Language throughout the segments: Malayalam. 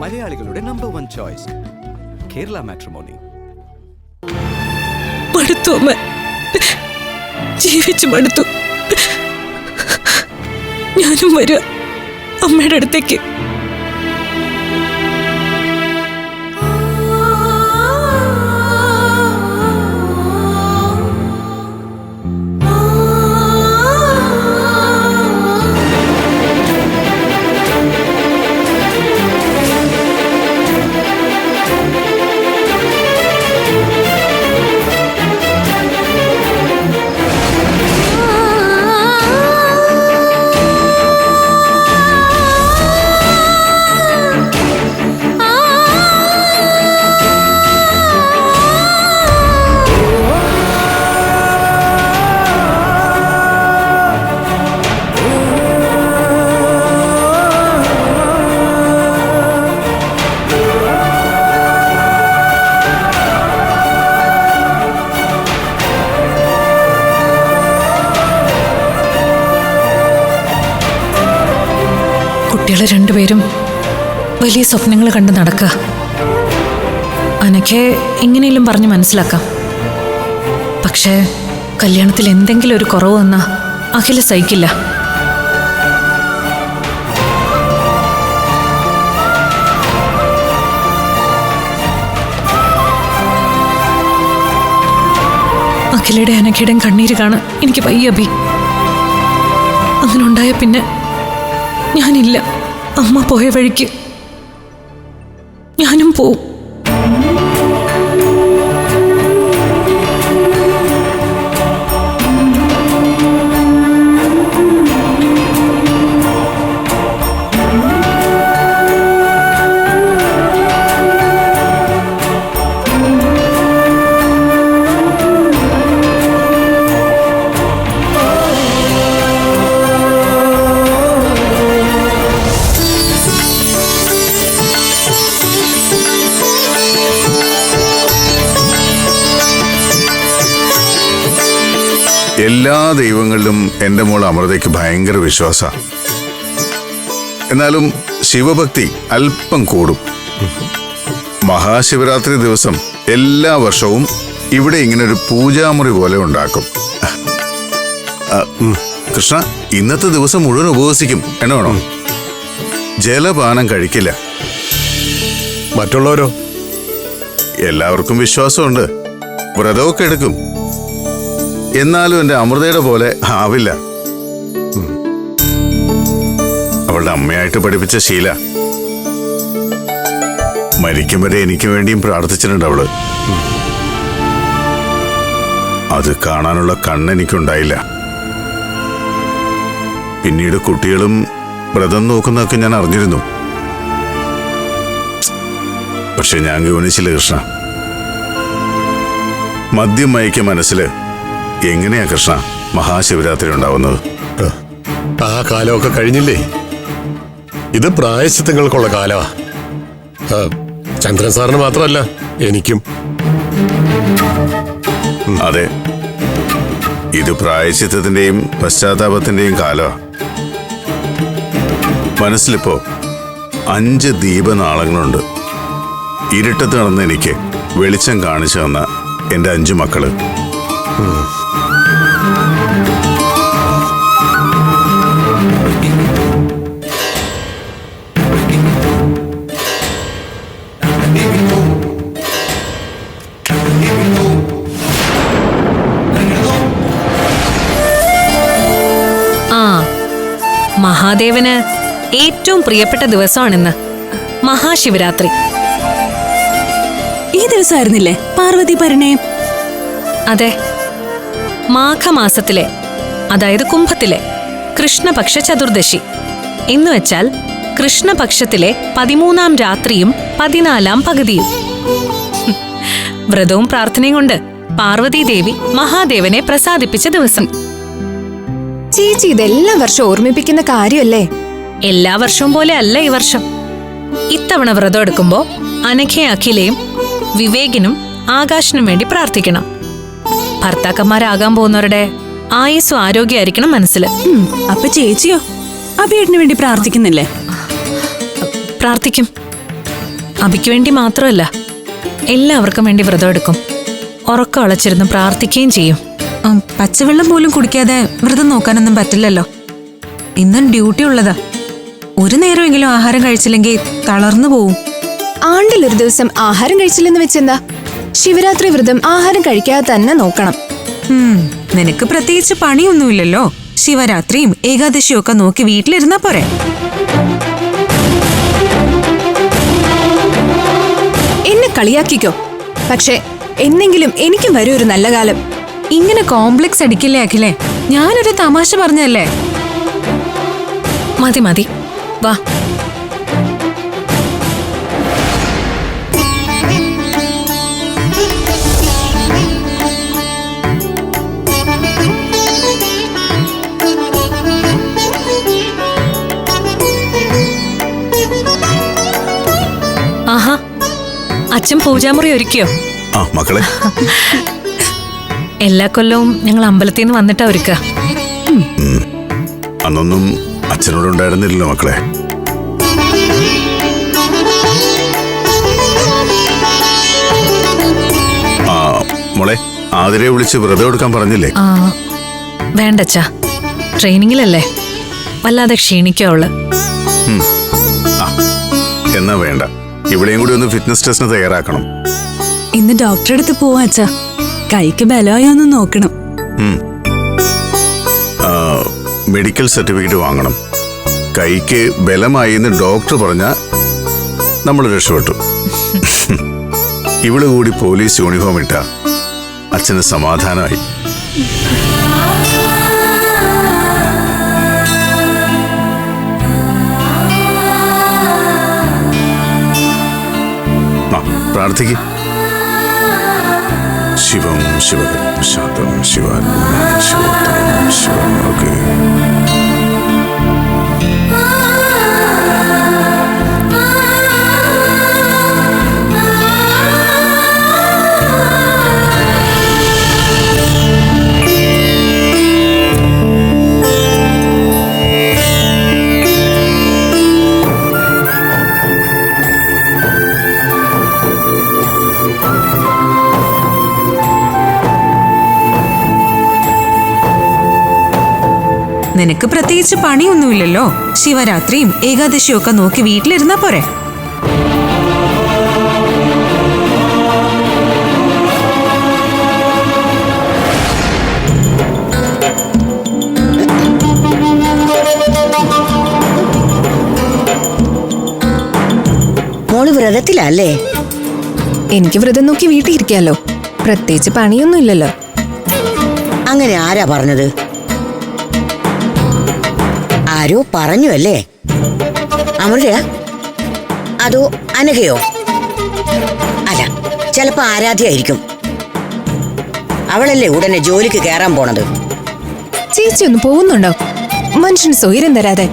മലയാളികളുടെ number one choice Kerala matrimony ജീവിച്ചു മടുത്തു. ഞാനും വരിക അമ്മയുടെ അടുത്തേക്ക്. കുട്ടികളെ രണ്ടുപേരും വലിയ സ്വപ്നങ്ങൾ കണ്ട് നടക്കുക അനക്കെ എങ്ങനെയെങ്കിലും പറഞ്ഞ് മനസ്സിലാക്കാം. പക്ഷേ കല്യാണത്തിൽ എന്തെങ്കിലും ഒരു കുറവ് വന്നാൽ അഖില സഹിക്കില്ല. അഖിലയുടെ അനക്കയുടെയും കണ്ണീര് കാണാൻ എനിക്ക് വയ്യ അഭി. അങ്ങനെ ഉണ്ടായ പിന്നെ ഞാനില്ല. അമ്മ പോയ വഴിക്ക് ഞാനും പോവും. ദൈവങ്ങളിലും എന്റെ മോൾ അമൃതയ്ക്ക് ഭയങ്കര വിശ്വാസമാണ് എന്നാലും ശിവഭക്തി അല്പം കൂടും. മഹാശിവരാത്രി ദിവസം എല്ലാ വർഷവും ഇവിടെ ഇങ്ങനെ ഒരു പൂജാമുറി പോലെ ഉണ്ടാക്കും. കൃഷ്ണ ഇന്നത്തെ ദിവസം മുഴുവൻ ഉപവസിക്കും. എന്നാണോ ജലപാനം കഴിക്കില്ല. മറ്റുള്ളവരോ? എല്ലാവർക്കും വിശ്വാസമുണ്ട്. വ്രതമൊക്കെ എടുക്കും. എന്നാലും എന്റെ അമൃതയുടെ പോലെ ആവില്ല. അവളുടെ അമ്മയായിട്ട് പഠിപ്പിച്ച ശീല. മരിക്കും വരെ എനിക്ക് വേണ്ടിയും പ്രാർത്ഥിച്ചിട്ടുണ്ട് അവൾ. അത് കാണാനുള്ള കണ്ണെനിക്കുണ്ടായില്ല പിന്നീട് കുട്ടികളും വ്രതം നോക്കുന്നതൊക്കെ ഞാൻ അറിഞ്ഞിരുന്നു. പക്ഷെ ഞാൻ ഗവനിച്ചില്ല കൃഷ്ണ. മദ്യം മയക്കിയ മനസ്സിൽ എങ്ങനെയാ കൃഷ്ണ? മഹാശിവരാത്രി ഉണ്ടാവുന്നത്? ആ കാലമൊക്കെ കഴിഞ്ഞില്ലേ? ഇത് പ്രായശ്ചിത്തങ്ങൾക്കുള്ള കാലമാ. ചന്ദ്രൻ സാറിന് മാത്രമല്ല എനിക്കും. അതെ. ഇത് പ്രായശ്ചിത്തത്തിന്റെയും പശ്ചാത്താപത്തിന്റെയും കാലമാ. മനസ്സിലിപ്പോ അഞ്ച് ദീപനാളങ്ങളുണ്ട്. ഇരുട്ടത്ത് നടന്ന് എനിക്ക് വെളിച്ചം കാണിച്ചു തന്ന എന്റെ അഞ്ചു മക്കൾ. ഏറ്റവും പ്രിയപ്പെട്ട ദിവസമാണിന്ന്. മഹാശിവരാത്രി. ഈ ദിവസമായിരുന്നില്ലേ? പാർവതി പരിണയം അതെ. മാഘമാസത്തിലെ അതായത് കുംഭത്തിലെ കൃഷ്ണപക്ഷ ചതുർദശി. എന്ന് വെച്ചാൽ കൃഷ്ണപക്ഷത്തിലെ പതിമൂന്നാം രാത്രിയും പതിനാലാം പകുതിയും. വ്രതവും പ്രാർത്ഥനയും കൊണ്ട് പാർവതീദേവി മഹാദേവനെ പ്രസാദിപ്പിച്ച ദിവസം. ചേച്ചി ഇതെല്ലാം വർഷം ഓർമ്മിപ്പിക്കുന്ന കാര്യമല്ലേ? എല്ലാ വർഷവും പോലെ അല്ല ഈ വർഷം. ഇത്തവണ വ്രതം എടുക്കുമ്പോ അനഘയും അഖിലയും വിവേകിനും ആകാശിനും വേണ്ടി പ്രാർത്ഥിക്കണം. ഭർത്താക്കന്മാരാകാൻ പോകുന്നവരുടെ ആയുസ്സും ആരോഗ്യമായിരിക്കണം മനസ്സിൽ. അപ്പൊ ചേച്ചിയോ? അഭിയേട്ടന് വേണ്ടി പ്രാർത്ഥിക്കുന്നില്ലേ? പ്രാർത്ഥിക്കും. അഭിക്ക് വേണ്ടി മാത്രമല്ല എല്ലാവർക്കും വേണ്ടി വ്രതം എടുക്കും. ഉറക്കം അളച്ചിരുന്ന് പ്രാർത്ഥിക്കുകയും ചെയ്യും. പച്ചവെള്ളം പോലും കുടിക്കാതെ വ്രതം നോക്കാനൊന്നും പറ്റില്ലല്ലോ. ഇന്നും ഡ്യൂട്ടി ഉള്ളതാ. ഒരു നേരമെങ്കിലും ആഹാരം കഴിച്ചില്ലെങ്കിൽ തളർന്നു പോവും. ആണ്ടിൽ ഒരു ദിവസം ആഹാരം കഴിച്ചില്ലെന്ന് വെച്ചെന്താ? ശിവരാത്രി വ്രതം ആഹാരം കഴിക്കാതെ തന്നെ നോക്കണം. നിനക്ക് പ്രത്യേകിച്ച് പണിയൊന്നുമില്ലല്ലോ. ശിവരാത്രിയും ഏകാദശിയും ഒക്കെ നോക്കി വീട്ടിലിരുന്നാ പോരെ. എന്നെ കളിയാക്കിക്കോ. പക്ഷേ എന്നെങ്കിലും എനിക്കും വരും ഒരു നല്ല കാലം. ഇങ്ങനെ കോംപ്ലക്സ് അടിക്കില്ലേ അഖിലേ? ഞാനൊരു തമാശ പറഞ്ഞല്ലേ മതി മതി. വാ. ആഹാ അച്ഛൻ പൂജാമുറി ഒരുക്കിയോ? ആ മക്കളെ. എല്ലാ കൊല്ലവും ഞങ്ങൾ അമ്പലത്തിൽ നിന്ന് വന്നിട്ടാ ഒരുക്കുക അന്നൊന്നും അച്ഛനോട് ഉണ്ടായിരുന്നില്ലല്ലോ മക്കളെ. ആ മോളെ ആതിരെ വിളിച്ച് വ്രതം എടുക്കാൻ പറഞ്ഞില്ലേ? ആ വേണ്ടച്ചാ. ട്രെയിനിങ്ങിലല്ലേ? വല്ലാതെ ക്ഷീണിക്കാവുള്ളു അവൾ. ആ എന്നാ വേണ്ട. ഇവിടെയും കൂടി ഒന്ന് ഫിറ്റ്നസ് ടെസ്റ്റിന് തയ്യാറാക്കണം. ഇന്ന് ഡോക്ടറെ അടുത്ത് പോവാ അച്ഛാ. കൈക്ക് ബലമായി ഒന്ന് നോക്കണം മെഡിക്കൽ സർട്ടിഫിക്കറ്റ് വാങ്ങണം. കൈക്ക് ബലമായി എന്ന് ഡോക്ടർ പറഞ്ഞ നമ്മൾ രക്ഷപ്പെട്ടു. ഇവൾ കൂടി പോലീസ് യൂണിഫോം ഇട്ട അച്ഛന് സമാധാനമായി. പ്രാർത്ഥിക്ക്. शिवं शिवं शान्तं शिवात्मनं शिवोत्तमं शिवं നിനക്ക് പ്രത്യേകിച്ച് പണിയൊന്നുമില്ലല്ലോ. ശിവരാത്രിയും ഏകാദശിയും ഒക്കെ നോക്കി വീട്ടിലിരുന്നാ പോരെ. മോൾ വ്രതത്തിലല്ലേ? എനിക്ക് വ്രതം നോക്കി വീട്ടിൽ ഇരിക്കാലോ പ്രത്യേകിച്ച് പണിയൊന്നും ഇല്ലല്ലോ അങ്ങനെ ആരാ പറഞ്ഞത്? ആരോ പറഞ്ഞു അല്ലേ? അമൃതയാ? അതോ അനഘയോ? അല്ല ചിലപ്പോ ആരാധ്യായിരിക്കും അവളല്ലേ ഉടനെ ജോലിക്ക് കയറാൻ പോണത്? ചേച്ചി ഒന്ന് പോകുന്നുണ്ടോ? മനുഷ്യന് സ്വൈരം തരാതെ.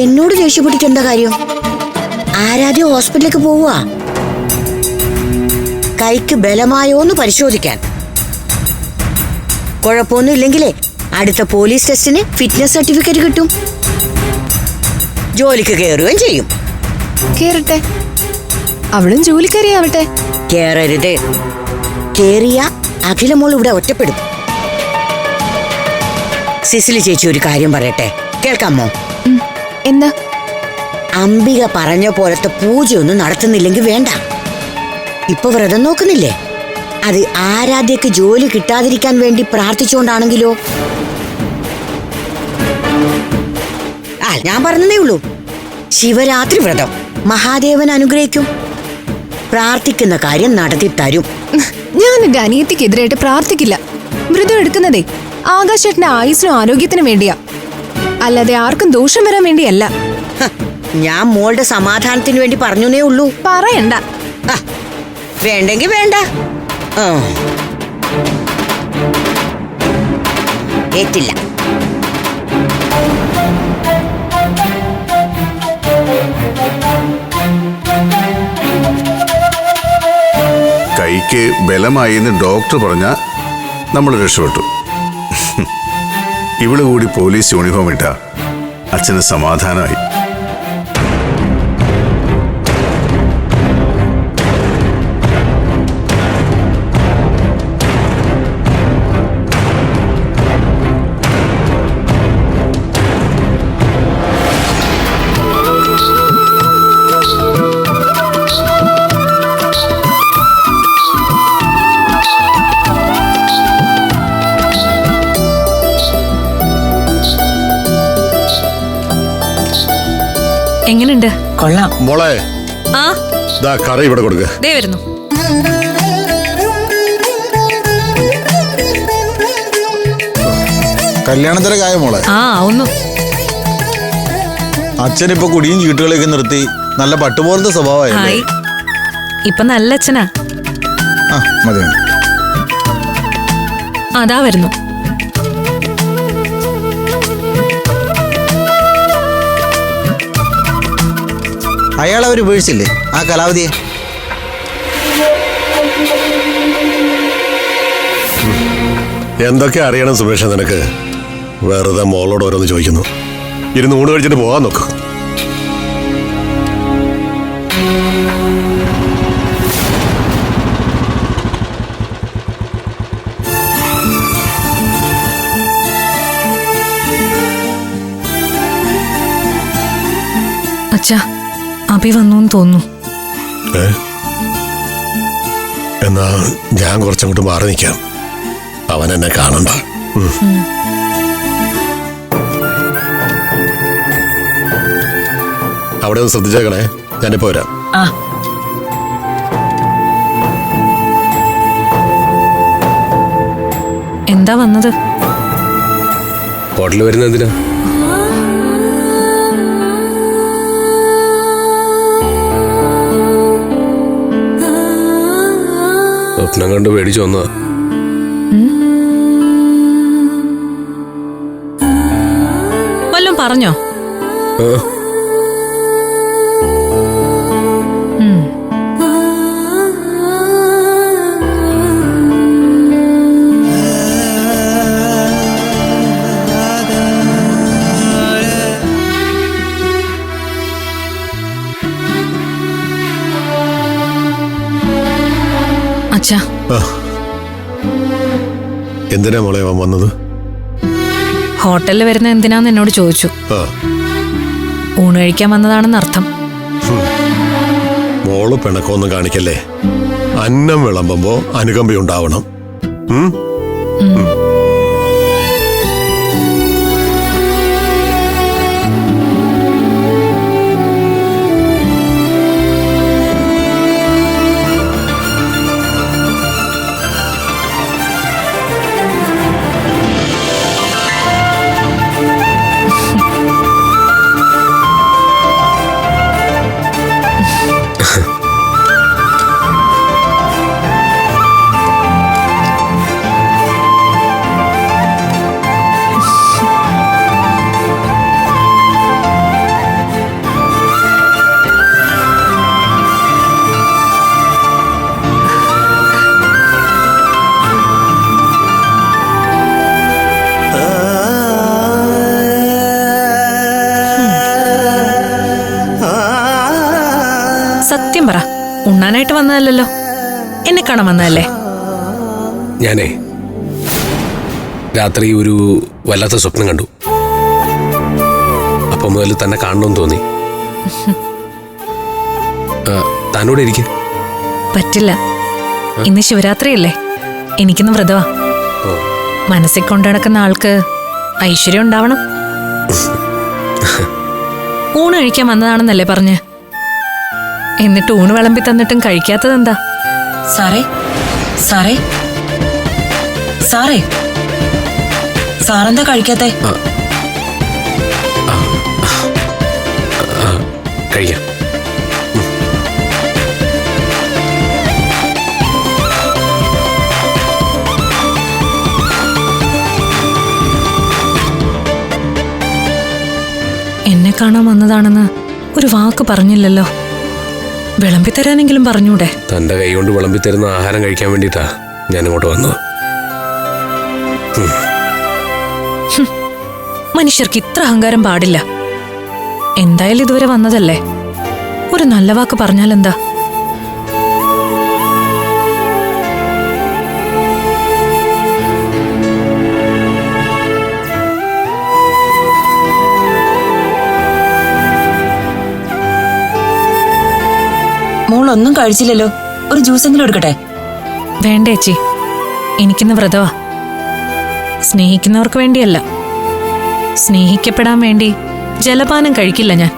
എന്നോട് ദേഷ്യപ്പെട്ടിട്ടെന്താ കാര്യം? ആരാധ്യ ഹോസ്പിറ്റലിലേക്ക് പോവുക കൈക്ക് ബലമായോന്ന് പരിശോധിക്കാൻ. കുഴപ്പമൊന്നും ഇല്ലെങ്കിലേ അടുത്ത പോലീസ് ടെസ്റ്റിന് ഫിറ്റ്നസ് സർട്ടിഫിക്കറ്റ് കിട്ടും. ജോലിക്ക് കയറുകയും ചെയ്യും. കേറട്ടെ. അവളും ജോലിക്കാരിയാവട്ടെ കേറരുത്. കേറിയ അഖിലമോൾ ഇവിടെ ഒറ്റപ്പെടും. സിസിലി ചേച്ചി ഒരു കാര്യം പറയട്ടെ. കേൾക്കാമോ? എന്താ? അംബിക പറഞ്ഞ പോലത്തെ പൂജയൊന്നും നടത്തുന്നില്ലെങ്കിൽ വേണ്ട. ഇപ്പൊ വ്രതം നോക്കുന്നില്ലേ? അത് ആരാധ്യക്ക് ജോലി കിട്ടാതിരിക്കാൻ വേണ്ടി പ്രാർത്ഥിച്ചുകൊണ്ടാണെങ്കിലോ? ഞാൻ പറഞ്ഞതേ ഉള്ളൂ. ശിവരാത്രി വ്രതം. മഹാദേവൻ അനുഗ്രഹിക്കും. പ്രാർത്ഥിക്കുന്ന കാര്യം നടത്തി തരും. ഞാൻ എന്റെ അനിയത്തിക്കെതിരായിട്ട് പ്രാർത്ഥിക്കില്ല. വ്രതം എടുക്കുന്നതേ ആകാശേട്ടന്റെ ആയുസിനും ആരോഗ്യത്തിനും വേണ്ടിയാ. അല്ലാതെ ആർക്കും ദോഷം വരാൻ വേണ്ടിയല്ല. ഞാൻ മോളുടെ സമാധാനത്തിന് വേണ്ടി പറഞ്ഞേ ഉള്ളൂ. പറയണ്ട. വേണ്ടെങ്കി വേണ്ട. ഏറ്റില്ല. കൈക്ക് ബലമായി എന്ന് ഡോക്ടർ പറഞ്ഞ നമ്മൾ രക്ഷപ്പെട്ടു. ഇവൾ കൂടി പോലീസ് യൂണിഫോം ഇട്ട അച്ഛന് സമാധാനമായി. കൊള്ളാം. മോളെ ആ? ദാ കറി ഇവിടെ കൊടുക്ക. ദേ വരുന്നു. കല്യാണത്തിനൊക്കെ ആയ മോളെ. ആ ഒന്ന്. അച്ഛൻ ഇപ്പൊ കുടിയും ചീട്ടുകളൊക്കെ നിർത്തി നല്ല പട്ടുപോലത്തെ സ്വഭാവമായി ഇപ്പൊ നല്ല അച്ഛനാ. ആ മതി മതി. അതാ വരുന്നു. അയാൾ അവർ വീഴ്ചില്ലേ ആ കലാവധിയെ എന്തൊക്കെ അറിയണം സുമേഷ നിനക്ക്? വെറുതെ മോളോട് ഓരോന്ന് ചോദിക്കുന്നു. ഇരുന്ന് ഊണ് കഴിച്ചിട്ട് പോകാൻ നോക്ക്. അച്ഛാ അഭി വന്നു തോന്നുന്നു. ഏ? എന്നാ ഞാൻ കുറച്ചങ്ങോട്ട് മാറി നിൽക്കാം അവൻ എന്നെ കാണണ്ട. ഉം. അവിടെ ഒന്ന് ശ്രദ്ധിച്ചേക്കണേ. ഞാനിപ്പോ വരാം. ആ. എന്താ വന്നത്? ഹോട്ടലിൽ വരുന്ന എന്തിനാ? സ്വപ്നം കണ്ട് പേടിച്ചു വന്നതാ. വല്ലതും പറഞ്ഞോ? അച്ഛാ. എന്തിനാ മോളെ അവൻ വന്നത്? ഹോട്ടലിൽ വരുന്ന എന്തിനാന്ന് എന്നോട് ചോദിച്ചു. ഊണ് കഴിക്കാൻ വന്നതാണെന്ന് അർത്ഥം. മോൾ പിണക്കമൊന്നും കാണിക്കല്ലേ? അന്നം വിളമ്പുമ്പോ അനുകമ്പയുണ്ടാവണം ഉം? ഉണ്ണാനായിട്ട് വന്നതല്ലല്ലോ. എന്നെ കാണാൻ വന്നതല്ലേ? ഞാനേ രാത്രി ഒരു വല്ലാത്ത സ്വപ്നം കണ്ടു. അപ്പൊ മുതൽ തന്നെ കാണണമെന്ന് തോന്നി. ആ, ഇരിക്ക. പറ്റില്ല. ഇന്ന് ശിവരാത്രിയല്ലേ? എനിക്കിന്ന് വ്രതവാ. മനസ്സിൽ കൊണ്ടുനടക്കുന്ന ആൾക്ക് ഐശ്വര്യം ഉണ്ടാവണം. ഊണ് കഴിക്കാൻ വന്നതാണെന്നല്ലേ പറഞ്ഞ്? എന്നിട്ട് ഊണ് വിളമ്പി തന്നിട്ടും കഴിക്കാത്തത് എന്താ സാറേ സാറേ സാറേ സാറെന്താ കഴിക്കാത്തെ? കഴിക്കാം. എന്നെ കാണാൻ വന്നതാണെന്ന് ഒരു വാക്ക് പറഞ്ഞില്ലല്ലോ. വിളമ്പി തരാനെങ്കിലും പറഞ്ഞൂടെ? തന്റെ കൈ കൊണ്ട് വിളമ്പി തരുന്ന ആഹാരം കഴിക്കാൻ വേണ്ടിട്ടാ ഞാൻ ഇങ്ങോട്ട് വന്നത് മനുഷ്യർക്ക് ഇത്ര അഹങ്കാരം പാടില്ല. എന്തായാലും ഇതുവരെ വന്നതല്ലേ? ഒരു നല്ല വാക്ക് പറഞ്ഞാലെന്താ? ഒന്നും കഴിച്ചില്ലല്ലോ. ഒരു ജ്യൂസ് എങ്കിലും എടുക്കട്ടെ? വേണ്ട ചേച്ചി. എനിക്കിന്ന് വ്രതവാ. സ്നേഹിക്കുന്നവർക്ക് വേണ്ടിയല്ല. സ്നേഹിക്കപ്പെടാൻ വേണ്ടി ജലപാനം കഴിക്കില്ല ഞാൻ.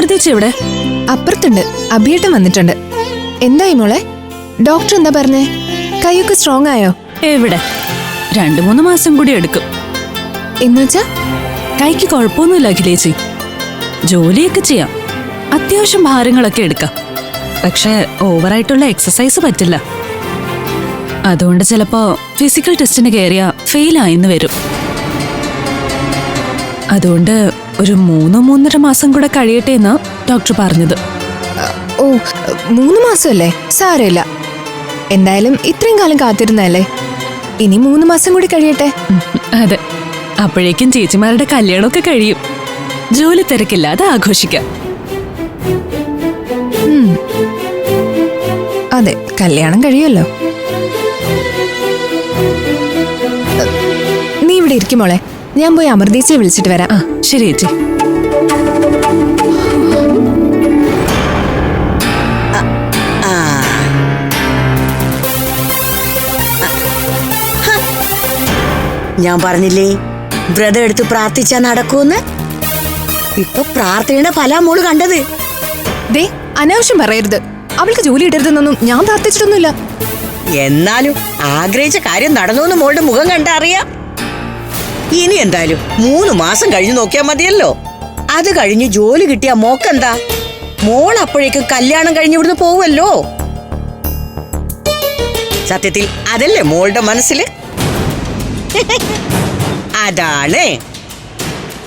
ഇവിടെ എവിടെ? അപ്പുറത്തുണ്ട്. അഭിയേട്ടൻ വന്നിട്ടുണ്ട്. എന്തായി മോളെ? ഡോക്ടർ എന്താ പറഞ്ഞേ? കൈയൊക്കെ സ്ട്രോങ് ആയോ? എവിടെ? രണ്ടു മൂന്ന് മാസം കൂടി എടുക്കും. എന്നുവെച്ചാ കൈക്ക് കുഴപ്പമൊന്നുമില്ല അഖിലേച്ചി. ജോലിയൊക്കെ ചെയ്യാം. അത്യാവശ്യം ഭാരങ്ങളൊക്കെ എടുക്കാം. പക്ഷെ ഓവറായിട്ടുള്ള എക്സസൈസ് പറ്റില്ല. അതുകൊണ്ട് ചിലപ്പോ ഫിസിക്കൽ ടെസ്റ്റിന് കയറിയ ഫെയിൽ ആയെന്ന് വരും. അതുകൊണ്ട് ഒരു മൂന്നോ മൂന്നര മാസം കൂടെ കഴിയട്ടെ എന്ന് ഡോക്ടർ പറഞ്ഞത്. ഓ മൂന്ന് മാസമല്ലേ? സാരമില്ല. എന്തായാലും ഇത്രയും കാലം കാത്തിരുന്നല്ലേ ഇനി മൂന്ന് മാസം കൂടി കഴിയട്ടെ. അതെ. അപ്പോഴേക്കും ചേച്ചിമാരുടെ കല്യാണമൊക്കെ കഴിയും. ജോലി തിരക്കില്ലാതെ ആഘോഷിക്കാം. അതെ കല്യാണം കഴിയുമല്ലോ. നീ ഇവിടെ ഇരിക്കും മോളെ. ഞാൻ പോയി അമൃതീച്ചയെ വിളിച്ചിട്ട് വരാം. ആ ശരി ചേച്ചി. ഞാൻ പറഞ്ഞില്ലേ? വ്രതം എടുത്ത് പ്രാർത്ഥിച്ചാ നടക്കൂന്ന് ഇപ്പൊ പ്രാർത്ഥനയുടെ ഫല മോൾ കണ്ടത്. ദേ അനാവശ്യം പറയരുത്. അവൾക്ക് ജോലി ഇടരുതെന്നൊന്നും ഞാൻ പ്രാർത്ഥിച്ചിട്ടൊന്നുമില്ല. എന്നാലും ആഗ്രഹിച്ച കാര്യം നടന്നു എന്ന് മോളുടെ മുഖം കണ്ട അറിയാം ഇനി എന്തായാലും മൂന്ന് മാസം കഴിഞ്ഞു നോക്കിയാൽ മതിയല്ലോ. അത് കഴിഞ്ഞ് ജോലി കിട്ടിയ മോക്കെന്താ? മോൾ അപ്പോഴേക്കും കല്യാണം കഴിഞ്ഞ് ഇവിടുന്ന് പോവുമല്ലോ. സത്യത്തിൽ അതല്ലേ മോളുടെ മനസ്സിൽ അതാണ്.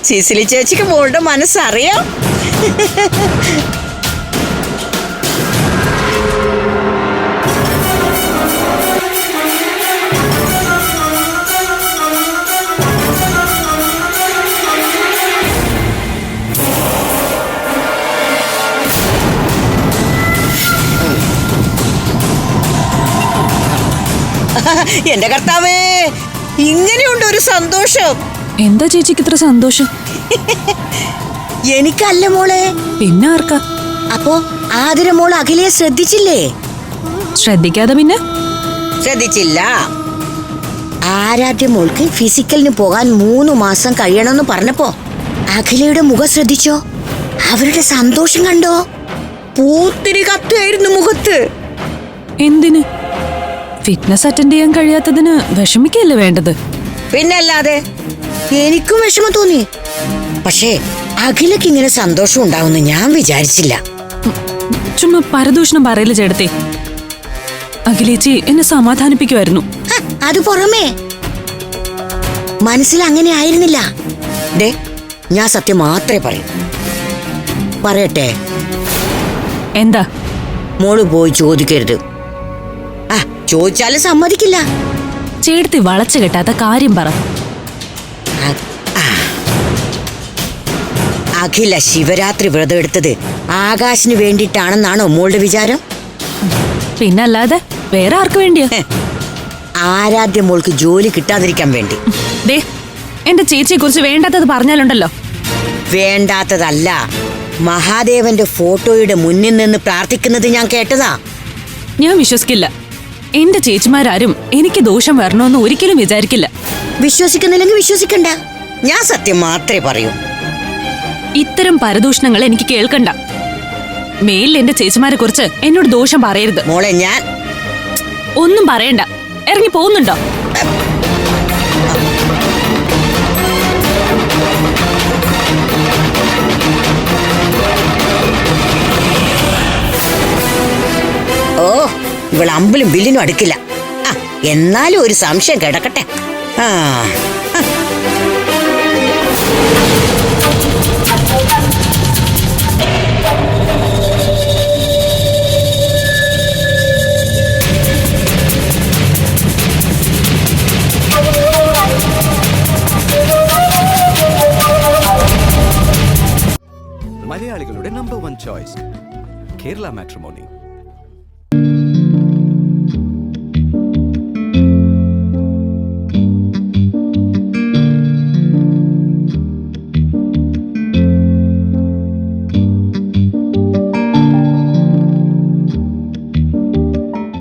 സിസിലി ചേച്ചിക്ക് മോളുടെ മനസ്സറിയാം. എന്റെ കർത്താവേ! ഇങ്ങനെയുണ്ട് ഒരു സന്തോഷം. എന്താ ചേച്ചിക്ക് ഇത്ര സന്തോഷം? എനിക്കല്ല മോളെ. പിന്നെ ആർക്കാ? അപ്പോ ആതിര മോൾ അഖിലയെ ശ്രദ്ധിച്ചില്ലേ? ശ്രദ്ധിക്കാതെ പിന്നെ? ശ്രദ്ധിച്ചില്ല. ആരാധ്യ മോൾക്ക് ഫിസിക്കലിന് പോകാൻ മൂന്ന് മാസം കഴിയണമെന്ന് പറഞ്ഞപ്പോ അഖിലയുടെ മുഖം ശ്രദ്ധിച്ചോ? അവരുടെ സന്തോഷം കണ്ടോ? പൂത്തിരി കത്തുമായിരുന്നു മുഖത്ത്. എന്തിന്? ഫിറ്റ്നസ് അറ്റൻഡ് ചെയ്യാൻ കഴിയാത്തതിന് വിഷമിക്കല്ലേ വേണ്ടത്? പിന്നല്ലാതെ എനിക്കും വിഷമം തോന്നി. പക്ഷേ അഖിലക്ക് ഇങ്ങനെ സന്തോഷം ഉണ്ടാവുമെന്ന് ഞാൻ വിചാരിച്ചില്ല. ചുമ്മാ പരദൂഷണം പറയൽ ചേട്ടത്തെ. അഖിലേച്ചി എന്നെ സമാധാനിപ്പിക്കുമായിരുന്നു. ഹ, അത് പുറമേ. മനസ്സിൽ അങ്ങനെ ആയിരുന്നില്ല. ദേ ഞാൻ സത്യം മാത്രമേ പറയൂ. പറയട്ടെ. എന്താ? മോൾ പോയി ചോദിക്കരുത്. ചോദിച്ചാലും സമ്മതിക്കില്ല. ചേട്ടത്തി വളച്ചു കെട്ടാത്ത കാര്യം പറ. അഖില ശിവരാത്രി വ്രതം എടുത്തത് ആകാശിന് വേണ്ടിയിട്ടാണെന്നാണോ മോളുടെ വിചാരം? പിന്നല്ലാതെ വേറെ ആർക്ക് വേണ്ടിയാ? ആരാധ്യ മോൾക്ക് ജോലി കിട്ടാതിരിക്കാൻ വേണ്ടി. ദേ എന്റെ ചേച്ചിയെ കുറിച്ച് വേണ്ടാത്തത് പറഞ്ഞാലുണ്ടല്ലോ. വേണ്ടാത്തതല്ല. മഹാദേവന്റെ ഫോട്ടോയുടെ മുന്നിൽ നിന്ന് പ്രാർത്ഥിക്കുന്നത് ഞാൻ കേട്ടതാ. ഞാൻ വിശ്വസിക്കില്ല. എന്റെ ചേച്ചിമാരാരും എനിക്ക് ദോഷം വരണമെന്ന് ഒരിക്കലും വിചാരിക്കില്ല. വിശ്വസിക്കുന്നില്ലെങ്കിൽ വിശ്വസിക്കണ്ട. ഞാൻ സത്യം മാത്രമേ പറയൂ. ഇത്തരം പരദൂഷണങ്ങൾ എനിക്ക് കേൾക്കണ്ട. മേലിൽ എന്റെ ചേച്ചിമാരെ കുറിച്ച് എന്നോട് ദോഷം പറയരുത്. മോളെ ഞാൻ ഒന്നും പറയണ്ട. ഇറങ്ങി പോകുന്നുണ്ടോ? ഓ ഇവൾ അമ്പലും ബില്ലിനും അടുക്കില്ല. ആ എന്നാലും ഒരു സംശയം കിടക്കട്ടെ. ആ.